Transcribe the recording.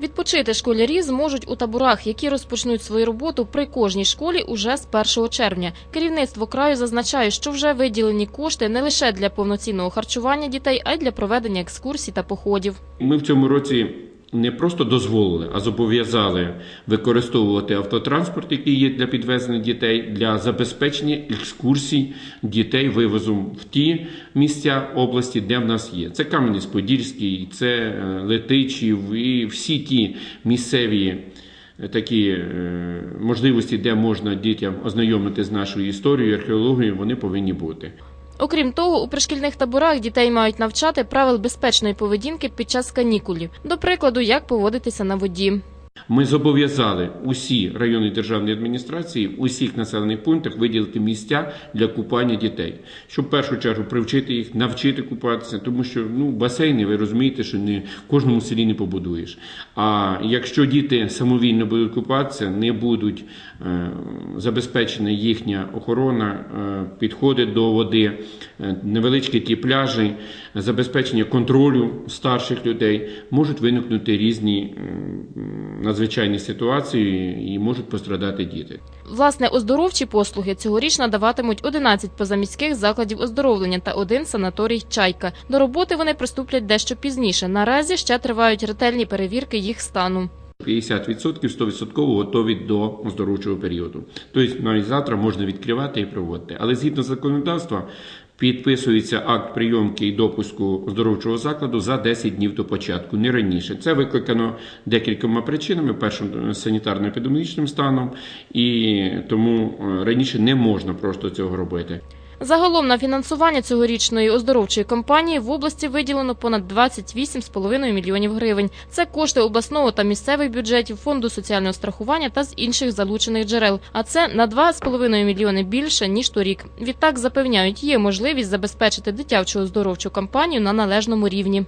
Відпочити школярі зможуть у таборах, які розпочнуть свою роботу при кожній школі уже з 1 червня. Керівництво краю зазначає, що вже виділені кошти не лише для повноцінного харчування дітей, а й для проведення екскурсій та походів. Ми в цьому році не просто дозволили, а зобов'язали використовувати автотранспорт, який є для підвезення дітей, для забезпечення екскурсій дітей вивозом в ті місця області, де в нас є. Це Кам'янець-Подільський, це е, Летичів і всі ті місцеві. е, Такі е, можливості, де можна дітям ознайомити з нашою історією, археологією, вони повинні бути. Окрім того, у пришкільних таборах дітей мають навчати правил безпечної поведінки під час канікулів. До прикладу, як поводитися на воді. Ми зобов'язали усі районні державні адміністрації в усіх населених пунктах виділити місця для купання дітей, щоб в першу чергу привчити їх, навчити купатися, тому що ну басейни, ви розумієте, що не в кожному селі не побудуєш. А якщо діти самовільно будуть купатися, не будуть е, забезпечена їхня охорона, е, підходи до води, е, невеличкі ті пляжі, забезпечення контролю старших людей, можуть виникнути різні м, надзвичайні ситуації і можуть пострадати діти. Власне, оздоровчі послуги цьогоріч надаватимуть 11 позаміських закладів оздоровлення та один санаторій Чайка. До роботи вони приступлять дещо пізніше. Наразі ще тривають ретельні перевірки їх стану. 50% 100% готові до оздоровчого періоду. Тобто навіть завтра можна відкривати і проводити. Але згідно законодавства підписується акт прийомки і допуску здоровчого закладу за 10 днів до початку, не раніше. Це викликано декількома причинами: першим санітарно-епідемічним станом, і тому е, раніше не можна просто цього робити. Загалом на фінансування цьогорічної оздоровчої кампанії в області виділено понад 28,5 мільйонів гривень. Це кошти обласного та місцевих бюджетів, фонду соціального страхування та з інших залучених джерел. А це на 2,5 мільйони більше ніж торік. Відтак запевняють, є можливість забезпечити дитячу оздоровчу кампанію на належному рівні.